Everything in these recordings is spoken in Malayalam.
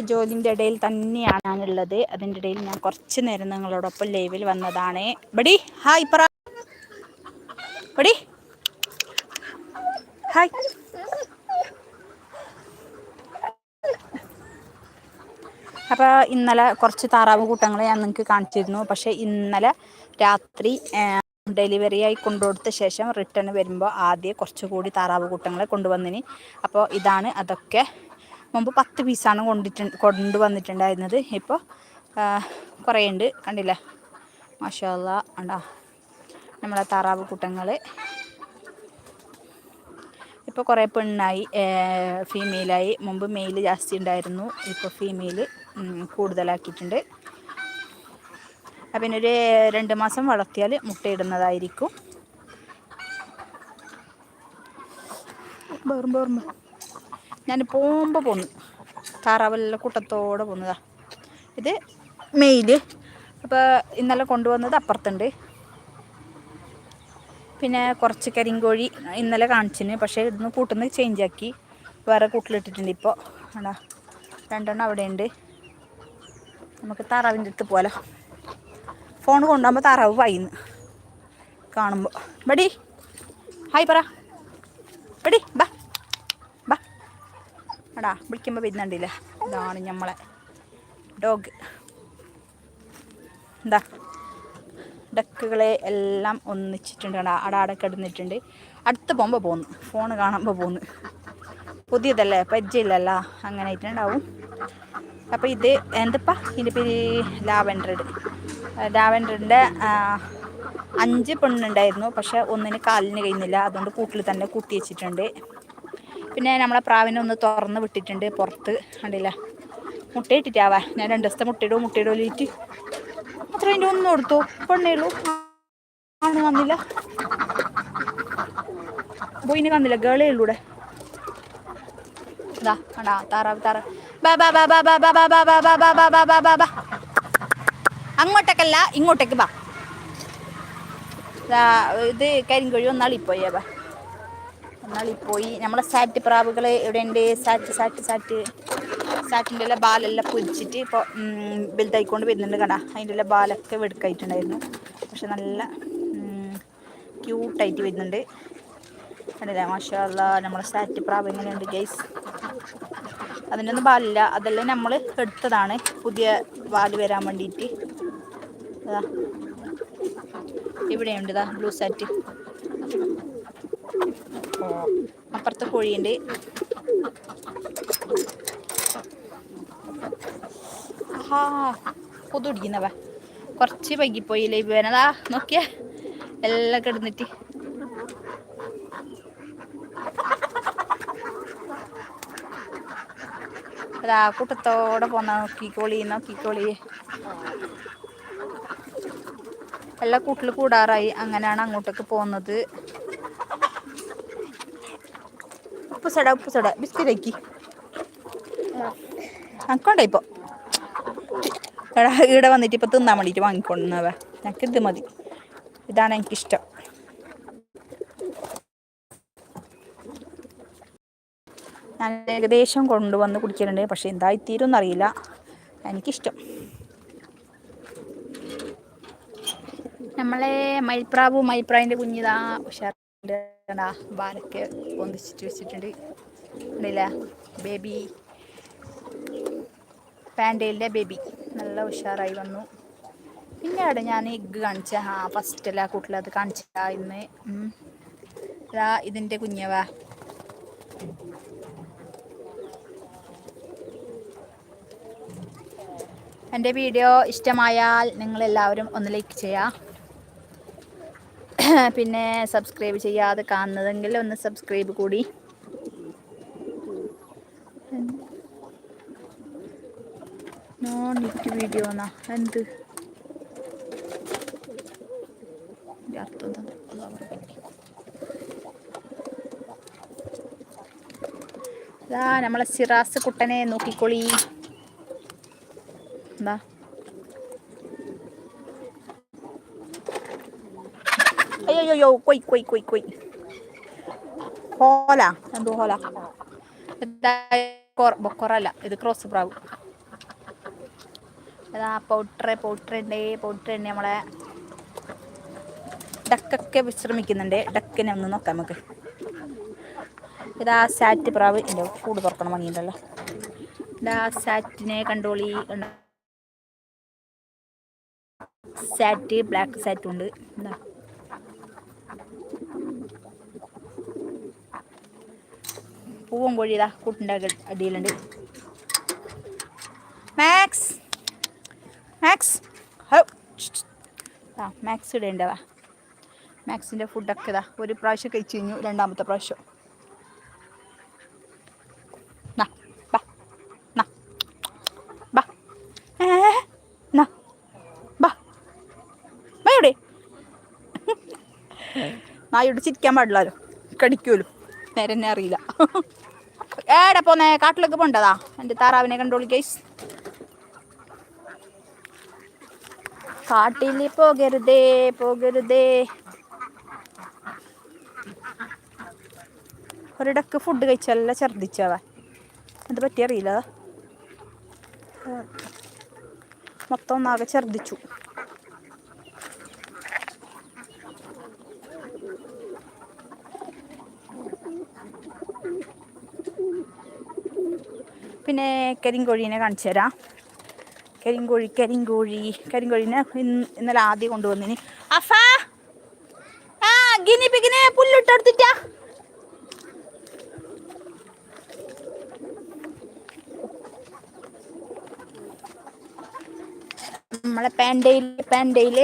ജോലിന്റെ ഇടയിൽ തന്നെയാണ് ഞാനുള്ളത്. അതിന്റെ ഇടയിൽ ഞാൻ കുറച്ച് നേരം നിങ്ങളോടൊപ്പം ലൈവിൽ വന്നതാണ്. ബടി ഹായ് പറ. ബടി. ഹായ്. അപ്പോൾ ഇന്നലെ കുറച്ച് താറാവ് കൂട്ടങ്ങൾ ഞാൻ നിങ്ങൾക്ക് കാണിച്ചിരുന്നു. പക്ഷേ ഇന്നലെ രാത്രി ഡെലിവറി ആയി കൊണ്ടുകൊടുത്ത ശേഷം റിട്ടേൺ വരുമ്പോൾ ആദ്യം കുറച്ചുകൂടി താറാവ് കൂട്ടങ്ങളെ കൊണ്ടുവന്നിന്. അപ്പോൾ ഇതാണ് അതൊക്കെ മുമ്പ് പത്ത് പീസാണ് കൊണ്ടിട്ട് കൊണ്ടുവന്നിട്ടുണ്ടായിരുന്നത്. ഇപ്പോൾ കുറേ ഉണ്ട് കണ്ടില്ലേ? മാഷാല്ല ഉണ്ടാ നമ്മളെ താറാവ് കൂട്ടങ്ങൾ ഇപ്പോൾ കുറേ പെണ്ണായി ഫീമെയിലായി മുമ്പ് മെയിൽ ജാസ്തി ഉണ്ടായിരുന്നു. ഇപ്പോൾ ഫീമെയിൽ കൂടുതലാക്കിയിട്ടുണ്ട്. അപ്പം ഒരു രണ്ട് മാസം വളർത്തിയാൽ മുട്ടയിടുന്നതായിരിക്കും. വേറും ഞാൻ പോകുമ്പോൾ പോന്നു. താറാവെല്ലാം കൂട്ടത്തോടെ പോന്നതാ. ഇത് മെയിൽ അപ്പോൾ ഇന്നലെ കൊണ്ടുവന്നത് അപ്പുറത്തുണ്ട്. പിന്നെ കുറച്ച് കരിങ്കോഴി ഇന്നലെ കാണിച്ചിന്. പക്ഷേ ഇന്ന് കൂട്ടുന്ന ചേഞ്ച് ആക്കി. വേറെ കൂട്ടിലിട്ടിട്ടുണ്ട് ഇപ്പോൾ ആണോ? രണ്ടെണ്ണം അവിടെയുണ്ട്. നമുക്ക് താറാവിന്റെ അടുത്ത് പോലോ ഫോൺ കൊണ്ടുപോകുമ്പോൾ താറാവ് വൈന്ന് കാണുമ്പോൾ ബടി. ഹായ് പറ. ബടി ബാ. അടാ വിളിക്കുമ്പോൾ വരുന്നുണ്ടല്ലേ? ഇതാണ് നമ്മളെ ഡോഗ്. എന്താ? ഡക്കുകളെ എല്ലാം ഒന്നിച്ചിട്ടുണ്ട് അടാ അടാടെ കിടന്നിട്ടുണ്ട്. അടുത്ത് പോകുമ്പോൾ പോന്നു. ഫോൺ കാണുമ്പോൾ പോന്നു. പുതിയതല്ലേ? പരിചയമില്ലല്ലോ. അങ്ങനെ ആയിട്ടുണ്ടാവും. അപ്പോൾ ഇത് എന്തപ്പാ? ഇതിന്റെ പേര് ലാവൻഡർ ലാവൻഡറിന്റെ അഞ്ച് പെണ്ണുണ്ടായിരുന്നു. പക്ഷെ ഒന്നിന് കാലിന് കഴിയുന്നില്ല. അതുകൊണ്ട് കൂട്ടിൽ തന്നെ കൂട്ടി വെച്ചിട്ടുണ്ട്. പിന്നെ നമ്മളെ പ്രാവിനെ ഒന്ന് തുറന്ന് വിട്ടിട്ടുണ്ട് പുറത്ത് കണ്ടില്ല മുട്ടയിട്ടിട്ടാവാ ഞാൻ രണ്ട് ദിവസത്തെ മുട്ടയിടോ മുട്ടയിടോ ലേറ്റ് അത്ര അതിന്റെ ഒന്നും കൊടുത്തു പെണ്ണേളൂ ആണ് വന്നില്ല ബോയിനെ വന്നില്ല ഗേളേ ഉള്ളൂടെ ഇതാ കണ്ടാ താറാവ് താറാവ് ബാ ബാ ബാ ബാ ബാ ബാ ബാ ബാ ബാ ബാ അങ്ങോട്ടേക്കല്ല ഇങ്ങോട്ടേക്ക് ബാ ഇത് കരിങ്കോഴി ഒന്നാളിപ്പോയി ബാ ഒന്നാളിപ്പോയി നമ്മളെ സാറ്റ് പ്രാവുകൾ ഇവിടെ ഉണ്ട് സാറ്റ് സാറ്റ് സാറ്റ്. സാറ്റിന്റെ എല്ലാം ബാലെല്ലാം പൊരിച്ചിട്ട് ഇപ്പോൾ വലുതായിക്കൊണ്ട് വരുന്നുണ്ട് കണ അതിന്റെ എല്ലാം ബാലൊക്കെ വെടുക്കായിട്ടുണ്ടായിരുന്നു. പക്ഷെ നല്ല ക്യൂട്ടായിട്ട് വരുന്നുണ്ട്. കണ്ടില്ല? മാഷാല്ല നമ്മളെ സാറ്റ് പ്രാവ് എങ്ങനെയുണ്ട് ഗൈസ്? അതിന്റെ ഒന്നും പാലില്ല അതെല്ലാം നമ്മൾ എടുത്തതാണ്. പുതിയ പാൽ വരാൻ വേണ്ടിയിട്ട്. ഇവിടെയുണ്ട് ബ്ലൂ സാറ്റ്. അപ്പുറത്തെ കോഴിയുണ്ട്. ആഹാ കൊതുടിക്കുന്നവ കുറച്ച് വൈകിപ്പോയില്ലേ ഇവനതാ നോക്കിയ. എല്ലാം കിടന്നിട്ട്. അതാ കൂട്ടത്തോടെ പോന്ന. നോക്കിക്കോളി നോക്കിക്കോളി. എല്ലാ കൂട്ടിൽ കൂടാറായി. അങ്ങനെയാണ് അങ്ങോട്ടേക്ക് പോകുന്നത്. ಉಪ್ಪು ಸಡ ಉಪ್ಪು ಸಡ ಬಿಸ್ಕಿಟ್ ಅಕ್ಕಿ വാങ്ങിക്കൊണ്ട ഇപ്പോൾ എടാ ഇവിടെ വന്നിട്ട് ഇപ്പോൾ തിന്നാൻ വേണ്ടിയിട്ട് വാങ്ങിക്കൊണ്ടുവ ഞങ്ങൾക്ക് ഇത് മതി. ഇതാണ് എനിക്കിഷ്ടം. ഞാൻ ഏകദേശം കൊണ്ടുവന്ന് കുടിക്കലുണ്ട് പക്ഷേ എന്തായിത്തീരും അറിയില്ല. എനിക്കിഷ്ടം. നമ്മളെ മയിൽപ്രാവു മയിൽപ്രാവിന്റെ കുഞ്ഞിതാ ഉഷാർ. ബാലൊക്കെ പൊന്തിച്ചിട്ട് വെച്ചിട്ടുണ്ട്. ഉണ്ടല്ലേ ബേബി. പാൻഡേലിന്റെ ബേബി. നല്ല ഉഷാറായി വന്നു. പിന്നെ അവിടെ ഞാൻ എഗ്ഗ് കാണിച്ച ആ ഫസ്റ്റല്ല കൂട്ടിലത് കാണിച്ച. ഇന്ന് ഇതാ ഇതിന്റെ കുഞ്ഞവാ. എന്റെ വീഡിയോ ഇഷ്ടമായാൽ നിങ്ങളെല്ലാവരും ഒന്ന് ലൈക്ക് ചെയ്യുക. പിന്നെ സബ്സ്ക്രൈബ് ചെയ്യാതെ കാണുന്നതെങ്കിൽ ഒന്ന് സബ്സ്ക്രൈബ് കൂടി. നോൺ നെറ്റ് വീഡിയോ എന്നാ എന്ത്? നമ്മളെ സിറാസ് കുട്ടനെ നോക്കിക്കോളീ. എന്താ? അയ്യോ കൊയ് കൊയ് കൊയ് കൊയ് ഹോല എന്തോ ഹോല ബൊക്കറല്ല ഇത് ക്രോസ് പ്രാവ് അതാ പൗട്ടറ് പൗട്ടറുണ്ട് പൗട്ടറുണ്ട് നമ്മളെ ഡക്കൊക്കെ വിശ്രമിക്കുന്നുണ്ട് ഡക്കിനെ ഒന്ന് നോക്കാം നമുക്ക് ഇതാ സാറ്റ് പ്രാവ് എന്റെ കൂട് തുറക്കണം ഭംഗിയുണ്ടല്ലോ ഇതാ സാറ്റിനെ കണ്ടോളി കണ്ടോ സാറ്റ് ബ്ലാക്ക് സാറ്റും ഉണ്ട് എന്താ പൂവും കോഴി ഇതാ കൂട്ടിന്റെ അടിയിലുണ്ട്. മാക്സ്. മാക്സ്. ഹോ. ആ മാക്സ് ഇടേണ്ടതാ. മാക്സിന്റെ ഫുഡൊക്കെ ഇതാ ഒരു പ്രാവശ്യം കഴിച്ചു കഴിഞ്ഞു രണ്ടാമത്തെ പ്രാവശ്യം. നാ, ബാ, നാ, ബാ. ഏ, നാ, വാ ഇവിടെ. നായോട് ചിരിക്കാൻ പാടില്ലല്ലോ കടിക്കുമല്ലോ. നേരെ അറിയില്ല. ഏടെ പോന്നെ? കാട്ടിലേക്ക് പോണ്ടതാ? എന്റെ താറാവിനെ കണ്ടോളി കേസ് കാട്ടിൽ പോകരുതേ പോകരുതേ. ഒരിടക്ക് ഫുഡ് കഴിച്ചല്ല ഛർദിച്ചവ എന്ത് പറ്റിയറിയില്ല മൊത്തം ഒന്നാകെ ഛർദിച്ചു പിന്നെ കരിങ്കോഴീനെ കാണിച്ചു തരാം. കരിങ്കോഴി കരിങ്കോഴി കരിങ്കോഴീനെ ഇന്ന് ഇന്നലെ ആദ്യം കൊണ്ടുവന്നിന്. അഫാ! ആ ഗിനി പിഗിനെ പുല്ലിട്ടെടുത്തിട്ടാ നമ്മളെ പാൻഡയിൽ പാൻഡയിൽ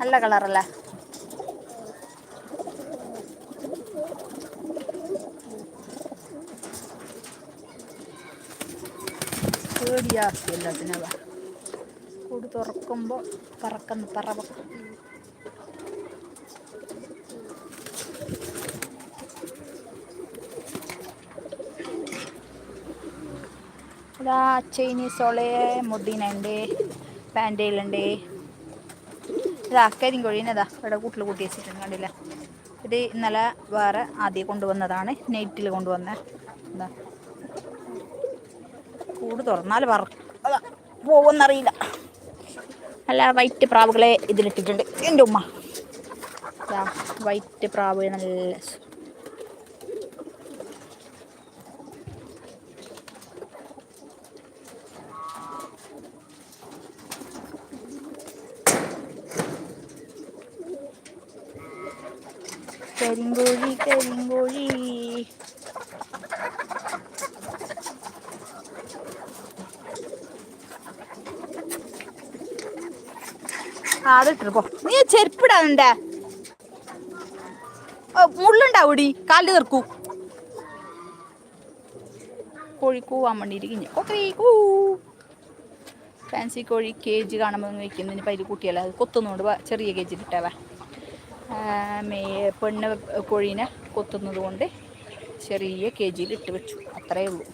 നല്ല കളറല്ലേ? പേടിയാക്കി എല്ലാത്തിനും അവ. കൂട് തുറക്കുമ്പോൾ പറക്കുന്ന പറവ. ഇതാ ചൈനീസ് ഓളയെ മുദ്ദീനുണ്ട് പാൻഡയിലുണ്ട് ഇതാ കൊഴിയുന്നതാ ഇവിടെ കൂട്ടിൽ കൂട്ടി വെച്ചിട്ടുണ്ട് കണ്ടില്ല? ഇത് ഇന്നലെ വേറെ ആദ്യം കൊണ്ടുവന്നതാണ് നൈറ്റിൽ കൊണ്ടുവന്ന. എന്താ കൂട് തുറന്നാൽ പറ പോകുമെന്നറിയില്ല അല്ല വൈറ്റ് പ്രാവുകളെ ഇതിലിട്ടിട്ടുണ്ട്. എന്റെ ഉമ്മ. വൈറ്റ് പ്രാവ് നല്ല കരിങ്കോഴി കരിങ്കോഴി ആ അതിട്ടിട്ട് പോ. നീ ചെരുപ്പിടാനുണ്ടേ മുള്ളുണ്ടാവൂടി. കാലിൽ തീർക്കൂ. കോഴി കൂവാൻ വേണ്ടിയിട്ട് കിഞ്ഞ കൊക്കറി ഫാൻസി കോഴി കേജ് കാണുമ്പോൾ വയ്ക്കുന്നതിന് പരി കുട്ടിയല്ല അത് കൊത്തുന്നുണ്ട് ചെറിയ കേജിൽ ഇട്ടവ മേ പെണ്ണ് കോഴീനെ കൊത്തുന്നത് കൊണ്ട് ചെറിയ കേജിയിൽ ഇട്ട് വെച്ചു. അത്രയേ ഉള്ളൂ.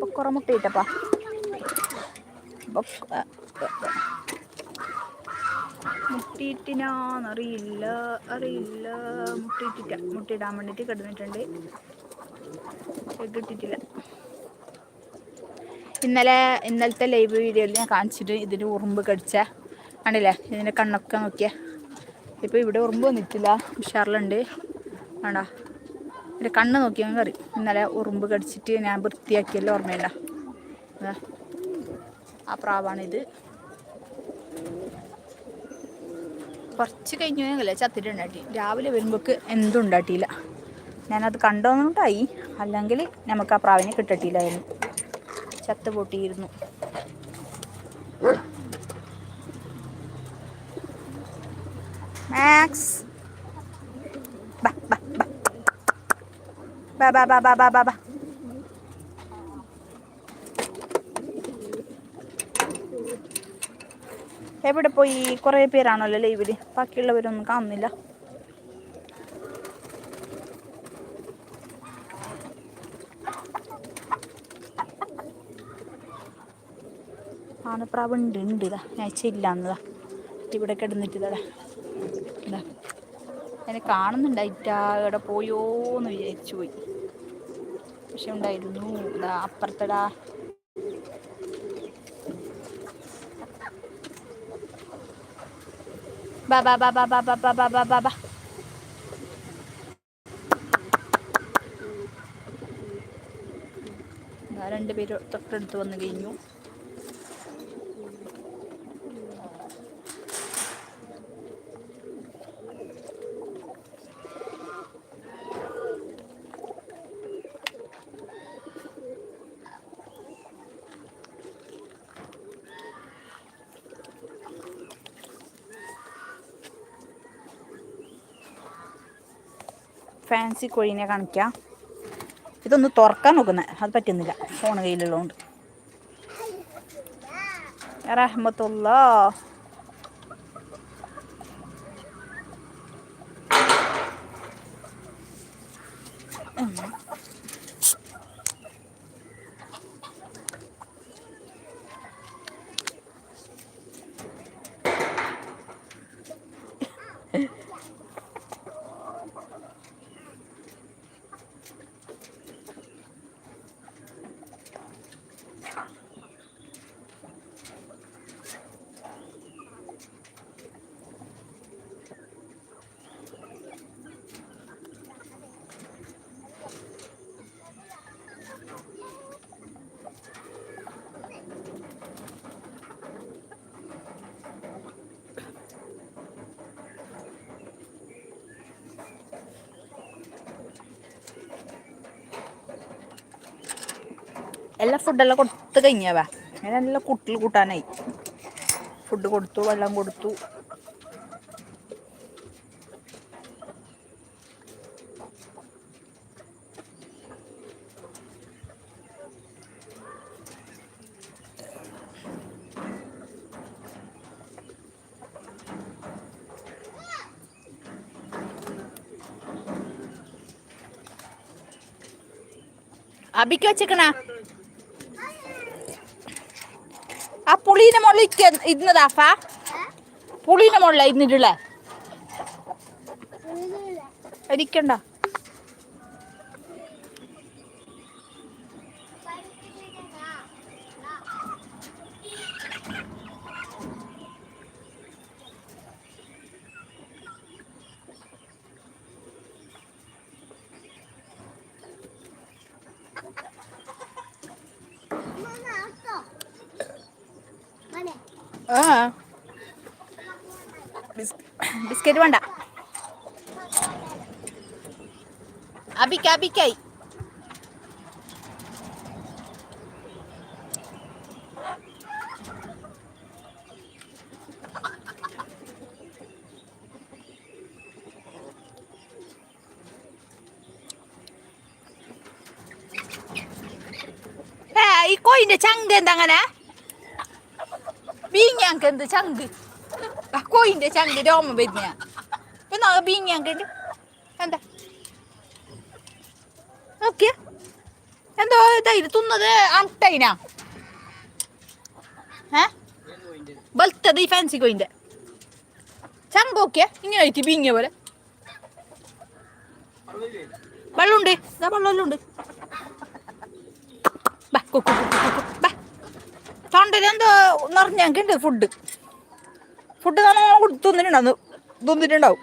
പൊക്കുറ മുട്ടയിട്ടപ്പാ മുട്ടിയിട്ടിനാന്നറിയില്ല അറിയില്ല. മുട്ടിയിട്ടില്ല മുട്ടിയിടാൻ വേണ്ടിയിട്ട് കിടന്നിട്ടുണ്ട്. കിട്ടിട്ടില്ല. ഇന്നലെ ഇന്നലത്തെ ലൈവ് വീഡിയോയിൽ ഞാൻ കാണിച്ചിട്ട് ഇതിന് ഉറുമ്പ് കടിച്ച. ആണല്ലേ ഇതിന്റെ കണ്ണൊക്കെ നോക്കിയ. ഇപ്പോൾ ഇവിടെ ഉറുമ്പ് വന്നിട്ടില്ല. ഉഷാറിലുണ്ട്. ആണോ? എന്റെ കണ്ണ് നോക്കിയാൽ കറി. ഇന്നലെ ഉറുമ്പ് കടിച്ചിട്ട് ഞാൻ വൃത്തിയാക്കിയല്ലോ ഓർമ്മയുണ്ടോ? ആ പ്രാവാണിത്. കുറച്ച് കഴിഞ്ഞു പോയെങ്കിലേ ചത്തിട്ടുണ്ടാട്ടി. രാവിലെ വരുമ്പോൾക്ക് എന്തും ഉണ്ടാട്ടിയില്ല. ഞാനത് കണ്ടോന്നുണ്ടായി. അല്ലെങ്കിൽ നമുക്ക് ആ പ്രാവിനെ കിട്ടട്ടില്ലായിരുന്നു. ചത്ത് പൊട്ടിയിരുന്നു മാക്സ് ബാ. ബാ ബാ ബാ ബാ ബാ ബാ. എവിടെ പോയി? കുറേ പേരാണല്ലോ ഇവർ? ബാക്കിയുള്ളവരൊന്നും കാണുന്നില്ല. ആനപ്രാവ് ഉണ്ട് ഇതാ. ഇവിടെ കിടന്നിട്ട് ഇതാ ഇതാ. എന്നെ കാണുന്നുണ്ടായിട്ടാ. ഇവിടെ പോയോന്ന് വിചാരിച്ചു പോയി. പക്ഷെ ഉണ്ടായിരുന്നു. ഇതാ അപ്പുറത്തടാ. ബാ ബാ ബാ ബാ ബാ ബാ ബാ ബാ ബാ ബാ ബാ രണ്ടുപേര് തൊട്ടടുത്ത് വന്നു കഴിഞ്ഞു. ഫാൻസി കോഴീനെ കാണിക്കാം. ഇതൊന്ന് തുറക്കാൻ നോക്കുന്നത് അത് പറ്റുന്നില്ല. ഫോൺ കയ്യിലുള്ളതുകൊണ്ട്. റഹ്മത്തുള്ള. എല്ലാ ഫുഡെല്ലാം കൊടുത്ത് കഴിഞ്ഞവ നല്ല കുട്ടിൽ കൂട്ടാനായി. ഫുഡ് കൊടുത്തു വെള്ളം കൊടുത്തു. അബിക്ക് വെച്ചേക്കണ ആ പുളീനെ മുകളിൽ ഇരുന്നതാഫ പുളീനെ മുകളില ഇരുന്നിട്ടുള്ള. ഇരിക്കണ്ട. அபிக்க அபிக்கை ഈ കോയിന്റെ ചങ്ക് എന്തങ്ങനെ ബീഞ്ഞാങ്ക് എന്ത് ചങ്ക് കോയിന്റെ ചങ്ക് രോമം വരുന്ന ഇപ്പൊ ബീഞ്ഞാങ്ക് ഉണ്ട് ഇത് തിന്നത് അട്ടയിനാ വലുത്തത് ഈ ഫാൻസി കോയിന്റെ ചമ്പോക്കിയ ഇങ്ങനെ ആയിട്ട് പിങ്ങിയ പോലെ. വെള്ളമുണ്ട്. ഇതാ വെള്ളമെല്ലാം തൊണ്ടയിലെന്തോ നിറഞ്ഞാൽ ഉണ്ട് ഫുഡ് ഫുഡ് നമ്മൾ തിന്നിട്ടുണ്ടാവും. തിന്നിട്ടുണ്ടാവും.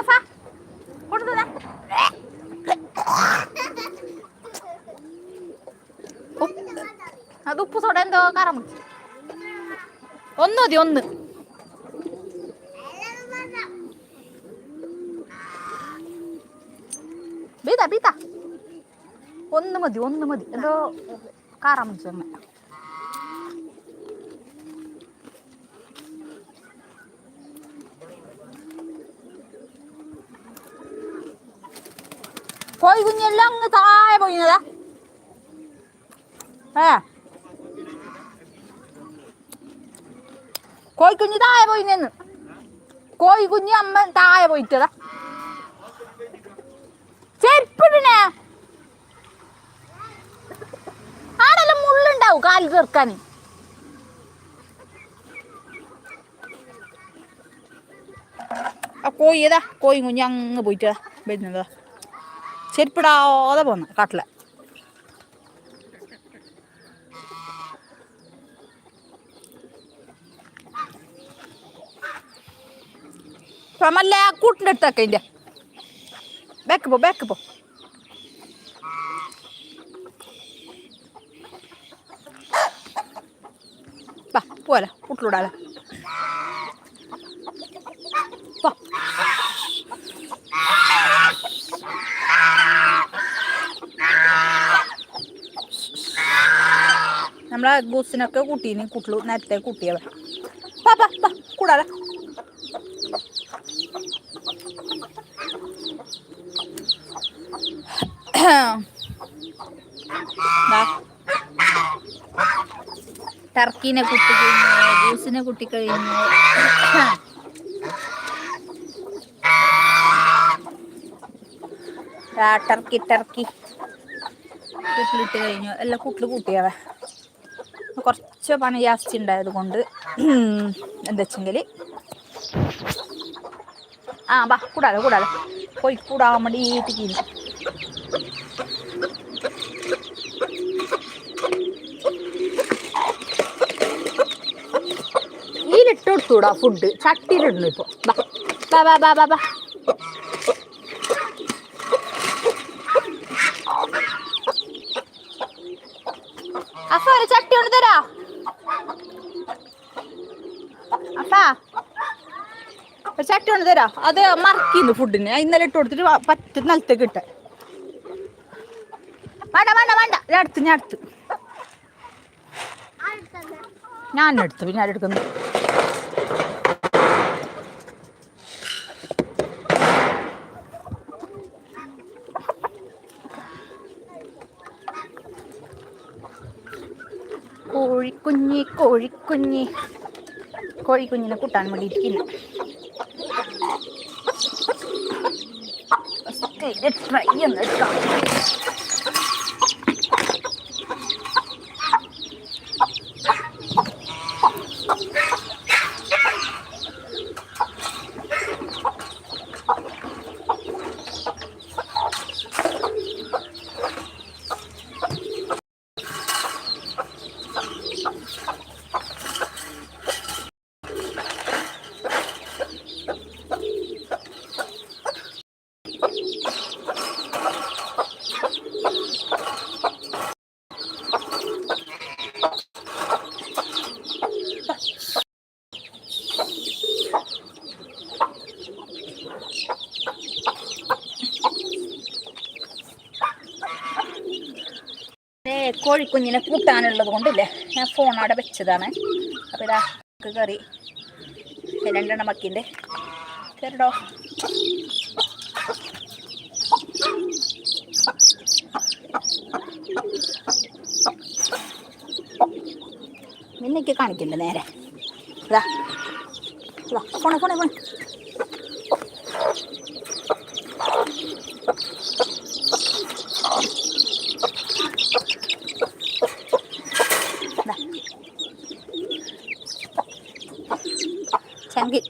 അഫ കൊടുത്തതാ അത് ഉപ്പ് സോഡ എന്തോ പിടിച്ചു. ഒന്ന് മതി ഒന്ന്. ബീത ബീത ഒന്ന് മതി ഒന്ന് മതി. എന്തോ കാറാൻ പിടിച്ചു മുങ്ങിയതാ ഏ കോഴിക്കുഞ്ഞ് താഴെ പോയിന്ന് കോഴിക്കുഞ്ഞ് അമ്മ താഴെ പോയിട്ടതാ ചെരുപ്പിടണേ. ആടെല്ലാം മുള്ളുണ്ടാവും കാൽ തീർക്കാൻ. ആ കോഴിയതാ കോഴി കുഞ്ഞ് അങ്ങ് പോയിട്ടതാ വരുന്നതാ ചെരുപ്പിടാതെ പോന്ന് കട്ടിൽ. നല്ല കൂട്ടിന്റെ അടുത്തൊക്കെ ഇതിന്റെ ബാക്ക് പോ ബാക്ക് പോ. പോലെ കൂട്ടിലൂടെ കൂട്ടിലൂടാലോ നമ്മളെ ഗൂസിനൊക്കെ കുട്ടീനെ കൂട്ടിലു നേരത്തെ കുട്ടിയവ. പാ പാ കൂടാതെ. ടർക്കീനെ കുട്ടി കഴിഞ്ഞു ഗൂസിനെ കുട്ടി കഴിഞ്ഞു. Turkey Turkey. കുട്ടിലിട്ട് കഴിഞ്ഞു. എല്ലാം കുട്ടിൽ കൂട്ടിയവ. കുറച്ച് പണി ജാസ്തി ഉണ്ടായത് കൊണ്ട് എന്താ വെച്ചെങ്കിൽ ആ ബാ കൂടാലോ കൂടാലോ. പോയി കൂടാൻ വേണ്ടിയിട്ട് കീഴ് ഇതിലിട്ട് കൊടുത്തൂടാ ഫുഡ് ചട്ടിയിലിടുന്നു ഇപ്പൊ. ബാ ബാ ബാ ബാ ബാ അഫ ഒരു ചട്ടി കൊണ്ട് തരാ. അഫ ഒരു ചട്ടി കൊണ്ട് തരാ. അത് മറക്കിന്ന് ഫുഡിന് ഇന്നലെ ഇട്ട് കൊടുത്തിട്ട് പറ്റ നിലത്തേക്ക് ഇട്ട. വേണ്ട വേണ്ട വേണ്ട. ഞാൻ അടുത്ത് ഞാൻ അടുത്ത്. ഞാൻ എടുത്തു പിന്നെ കോഴിക്കുഞ്ഞി കോഴിക്കുഞ്ഞി. കോഴിക്കുഞ്ഞിനെ കൂട്ടാൻ വേണ്ടിയിരിക്കുന്നു. ട്രൈ ഒന്ന് എടുക്കാം ഏ കോഴിക്കുഞ്ഞിനെ കൂട്ടാനുള്ളത് കൊണ്ടില്ലേ ഞാൻ ഫോൺ അവിടെ വെച്ചതാണ്. അപ്പോൾ ഇതാ കറി. രണ്ടെണ്ണം മക്കിന്റെ കയറിടോ നിന്നേക്ക് കാണിക്കണ്ട നേരെ? ഇതാ ഫോണെ ഫോണെ ഫോണെ.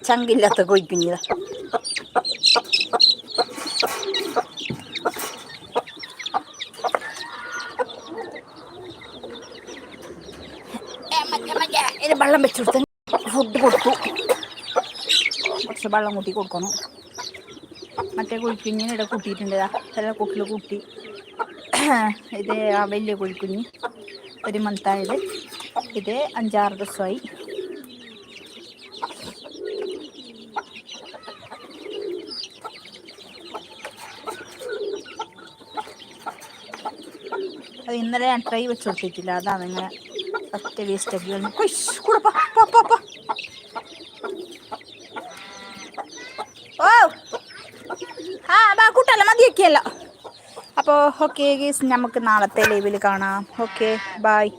ചങ്കില്ലാത്ത കോഴിക്കുഞ്ഞിതാ ഇത് വെള്ളം വെച്ച് കൊടുത്ത ഫുഡ് കൊടുത്തു കുറച്ച് വെള്ളം കൂട്ടി കൊടുക്കണം മറ്റേ കുഴിക്കുഞ്ഞിനെ ഇവിടെ കൂട്ടിയിട്ടുണ്ട് ദാ. ചില കൂട്ടിൽ കൂട്ടി ഇത് ആ വലിയ കുഴിക്കുഞ്ഞ് ഒരു മന്തായത് ഇത് അഞ്ചാറ് ദിവസമായി അത് ഇന്നലെ ഞാൻ ട്രൈ വെച്ച് കൊടുത്തിട്ടില്ല. അതാണ് ഇങ്ങനെ ഒറ്റ വേസ്റ്റ് ആക്കി കൂടെ. ഓ. ആ ബാ കൂട്ടല്ല മതിയൊക്കെയല്ല. അപ്പോൾ ഓക്കെ ഗീസ് നമുക്ക് നാളത്തെ ലൈവിൽ കാണാം. Okay bye